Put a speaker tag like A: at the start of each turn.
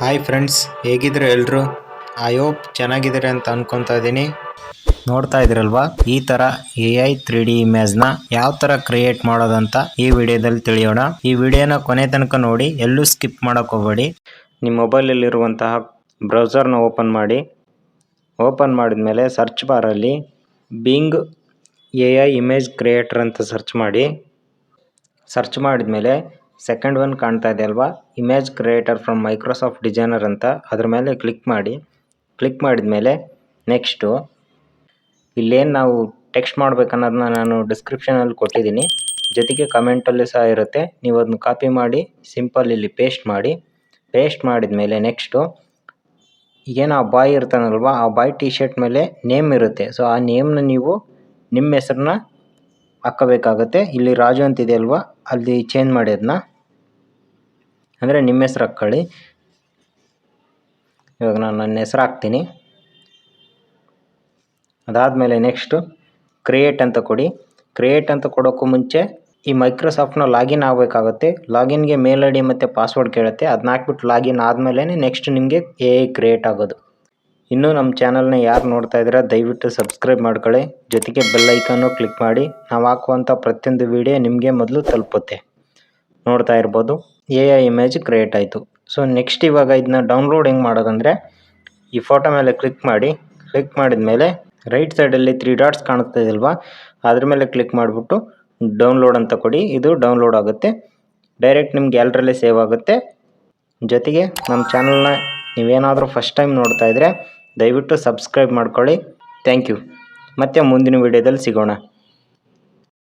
A: Hi friends ಹೇಗಿದ್ರೆ ಎಲ್ಲರೂ I hope ಚೆನ್ನಾಗಿದ್ದೀರಿ ಅಂತ ಅನ್ಕೊತಾ ಇದ್ದೀನಿ. ನೋಡ್ತಾ ಇದ್ದೀರಲ್ವಾ? ಈ ತರ ಎ ಐ ತ್ರೀ ಡಿ ಇಮೇಜ್ನ ಯಾವ ಥರ ಕ್ರಿಯೇಟ್ ಮಾಡೋದಂತ ಈ ವಿಡಿಯೋದಲ್ಲಿ ತಿಳಿಯೋಣ. ಈ ವಿಡಿಯೋನ ಕೊನೆ ತನಕ ನೋಡಿ, ಎಲ್ಲೂ ಸ್ಕಿಪ್ ಮಾಡೋಕೆ ನಿಮ್ಮ ಮೊಬೈಲಲ್ಲಿರುವಂತಹ ಬ್ರೌಸರ್ನ ಓಪನ್ ಮಾಡಿ. ಓಪನ್ ಮಾಡಿದ್ಮೇಲೆ search ಬಾರಲ್ಲಿ Bing A I image creator ಅಂತ ಸರ್ಚ್ ಮಾಡಿ. ಸರ್ಚ್ ಮಾಡಿದ್ಮೇಲೆ ಸೆಕೆಂಡ್ ಒನ್ ಕಾಣ್ತಾ ಇದೆ ಅಲ್ವಾ? Image creator from Microsoft designer ಅಂತ. ಅದ್ರ ಮೇಲೆ ಕ್ಲಿಕ್ ಮಾಡಿ. ಕ್ಲಿಕ್ ಮಾಡಿದ ಮೇಲೆ ನೆಕ್ಸ್ಟು ಇಲ್ಲೇನು ನಾವು ಟೆಕ್ಸ್ಟ್ ಮಾಡ್ಬೇಕನ್ನೋದನ್ನ ನಾನು ಡಿಸ್ಕ್ರಿಪ್ಷನಲ್ಲಿ ಕೊಟ್ಟಿದ್ದೀನಿ. ಜೊತೆಗೆ ಕಮೆಂಟಲ್ಲಿ ಸಹ ಇರುತ್ತೆ. ನೀವು ಅದನ್ನ ಕಾಪಿ ಮಾಡಿ ಸಿಂಪಲ್ ಇಲ್ಲಿ ಪೇಸ್ಟ್ ಮಾಡಿ. ಪೇಸ್ಟ್ ಮಾಡಿದ ಮೇಲೆ ನೆಕ್ಸ್ಟು ಏನು ಆ ಬಾಯ್ ಇರ್ತಾನಲ್ವ? ಆ ಬಾಯ್ ಟಿ ಶರ್ಟ್ ಮೇಲೆ ನೇಮ್ ಇರುತ್ತೆ. ಸೊ ಆ ನೇಮ್ನ ನೀವು ನಿಮ್ಮ ಹೆಸ್ರನ್ನ ಹಾಕ್ಕೋಬೇಕಾಗತ್ತೆ ಇಲ್ಲಿ ರಾಜು ಅಂತಿದೆ ಅಲ್ವಾ? ಅಲ್ಲಿ ಚೇಂಜ್ ಮಾಡಿ ಅದನ್ನ ಅಂದರೆ ನಿಮ್ಮ ಹೆಸ್ರು ಹಾಕ್ಕೊಳ್ಳಿ. ಇವಾಗ ನಾನು ನನ್ನ ಹೆಸ್ರು ಹಾಕ್ತೀನಿ. ಅದಾದಮೇಲೆ ನೆಕ್ಸ್ಟು ಕ್ರಿಯೇಟ್ ಅಂತ ಕೊಡಿ. ಕ್ರಿಯೇಟ್ ಅಂತ ಕೊಡೋಕ್ಕೂ ಮುಂಚೆ ಈ ಮೈಕ್ರೋಸಾಫ್ಟ್ನ ಲಾಗಿನ್ ಆಗಬೇಕಾಗುತ್ತೆ. ಲಾಗಿನ್ಗೆ ಮೇಲ್ ಐ ಡಿ ಮತ್ತು ಪಾಸ್ವರ್ಡ್ ಕೇಳುತ್ತೆ. ಅದನ್ನ ಹಾಕ್ಬಿಟ್ಟು ಲಾಗಿನ್ ಆದಮೇಲೆ ನೆಕ್ಸ್ಟ್ ನಿಮಗೆ ಎ ಐ ಕ್ರಿಯೇಟ್ ಆಗೋದು. ಇನ್ನೂ ನಮ್ಮ ಚಾನಲ್ನ ಯಾರು ನೋಡ್ತಾ ಇದ್ದೀರಾ, ದಯವಿಟ್ಟು ಸಬ್ಸ್ಕ್ರೈಬ್ ಮಾಡ್ಕೊಳ್ಳಿ. ಜೊತೆಗೆ ಬೆಲ್ ಐಕನ್ನು ಕ್ಲಿಕ್ ಮಾಡಿ. ನಾವು ಹಾಕುವಂಥ ಪ್ರತಿಯೊಂದು ವಿಡಿಯೋ ನಿಮಗೆ ಮೊದಲು ತಲುಪುತ್ತೆ. ನೋಡ್ತಾ ಇರ್ಬೋದು. ಎ ಐ ಇಮೇಜ್ ಕ್ರಿಯೇಟ್ ಆಯಿತು. ಸೊ ನೆಕ್ಸ್ಟ್ ಇವಾಗ ಇದನ್ನ ಡೌನ್ಲೋಡ್ ಹೆಂಗೆ ಮಾಡೋದಂದರೆ, ಈ ಫೋಟೋ ಮೇಲೆ ಕ್ಲಿಕ್ ಮಾಡಿ. ಕ್ಲಿಕ್ ಮಾಡಿದ ಮೇಲೆ ರೈಟ್ ಸೈಡಲ್ಲಿ ತ್ರೀ ಡಾಟ್ಸ್ ಕಾಣಿಸ್ತಾ ಇದಲ್ವಾ ಅದ್ರ ಮೇಲೆ ಕ್ಲಿಕ್ ಮಾಡಿಬಿಟ್ಟು ಡೌನ್ಲೋಡ್ ಅಂತ ಕೊಡಿ. ಇದು ಡೌನ್ಲೋಡ್ ಆಗುತ್ತೆ. ಡೈರೆಕ್ಟ್ ನಿಮ್ಮ ಗ್ಯಾಲ್ರಿಯಲ್ಲೇ ಸೇವ್ ಆಗುತ್ತೆ. ಜೊತೆಗೆ ನಮ್ಮ ಚಾನಲ್ನ ನೀವೇನಾದರೂ ಫಸ್ಟ್ ಟೈಮ್ ನೋಡ್ತಾ ಇದ್ದರೆ ದಯವಿಟ್ಟು ಸಬ್ಸ್ಕ್ರೈಬ್ ಮಾಡ್ಕೊಳ್ಳಿ. ಥ್ಯಾಂಕ್ ಯು ಮತ್ತೆ ಮುಂದಿನ ವಿಡಿಯೋದಲ್ಲಿ ಸಿಗೋಣ.